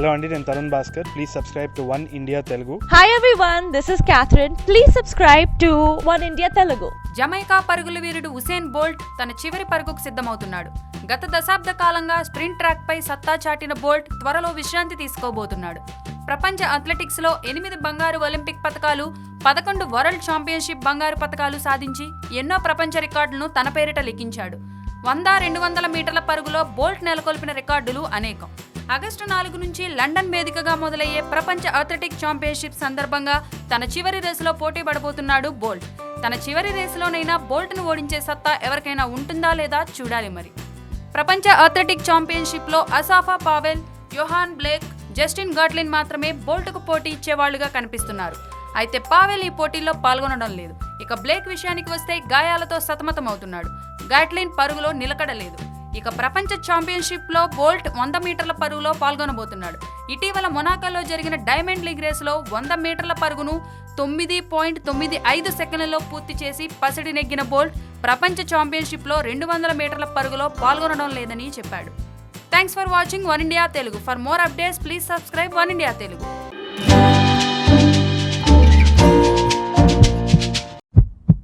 Hello అండి నేను Tarun Bhaskar please subscribe to one India Telugu Hi everyone, this is Catherine. Please subscribe to One India Telugu. Jamaica పరుగుల వీరుడు Usain bolt తన చివరి పరుగుకు సిద్ధమవుతున్నాడు. గత దశాబ్ద కాలంగా స్ప్రింట్ ట్రాక్ పై సత్తా చాటిన బోల్ట్ త్వరలో విశ్రాంతి తీసుకోబోతున్నాడు. ప్రపంచ అథ్లెటిక్స్లో ఎనిమిది బంగారు ఒలింపిక్ పతకాలు పదకొండు వరల్డ్ ఛాంపియన్షిప్ బంగారు పతకాలు సాధించి ఎన్నో ప్రపంచ రికార్డులను తన పేరిట లిఖించాడు వంద రెండు వందల మీటర్ల పరుగులో బోల్ట్ నెలకొల్పిన రికార్డులు అనేకం. ఆగస్టు నాలుగు నుంచి లండన్ వేదికగా మొదలయ్యే ప్రపంచ అథ్లెటిక్ ఛాంపియన్షిప్ సందర్భంగా తన చివరి రేసులో పోటీ పడబోతున్నాడు బోల్ట్. తన చివరి రేసులోనైనా బోల్ట్ను ఓడించే సత్తా ఎవరికైనా ఉంటుందా లేదా చూడాలి మరి. ప్రపంచ athletic ఛాంపియన్షిప్లో Asafa Powell Yohan Blake Justin Gatlin మాత్రమే బోల్ట్కు పోటీ ఇచ్చేవాళ్ళుగా కనిపిస్తున్నారు. అయితే పావెల్ ఈ పోటీల్లో పాల్గొనడం లేదు. ఇక బ్లేక్ విషయానికి వస్తే గాయాలతో సతమతమవుతున్నాడు. గాట్లిన్ పరుగులో నిలకడలేదు. ఇక ప్రపంచ ఛాంపియన్షిప్లో బోల్ట్ వంద మీటర్ల పరుగులో పాల్గొనబోతున్నాడు. ఇటీవల మొనాకోలో జరిగిన డైమండ్ లీగ్ రేసులో వంద మీటర్ల పరుగును తొమ్మిది పాయింట్ తొమ్మిది ఐదు సెకండ్లలో పూర్తి చేసి పసిడి నెగ్గిన బోల్ట్ ప్రపంచ ఛాంపియన్షిప్లో రెండు వందల మీటర్ల పరుగులో పాల్గొనడం లేదని చెప్పాడు. Thanks for watching one India Telugu. For more updates please subscribe one India Telugu.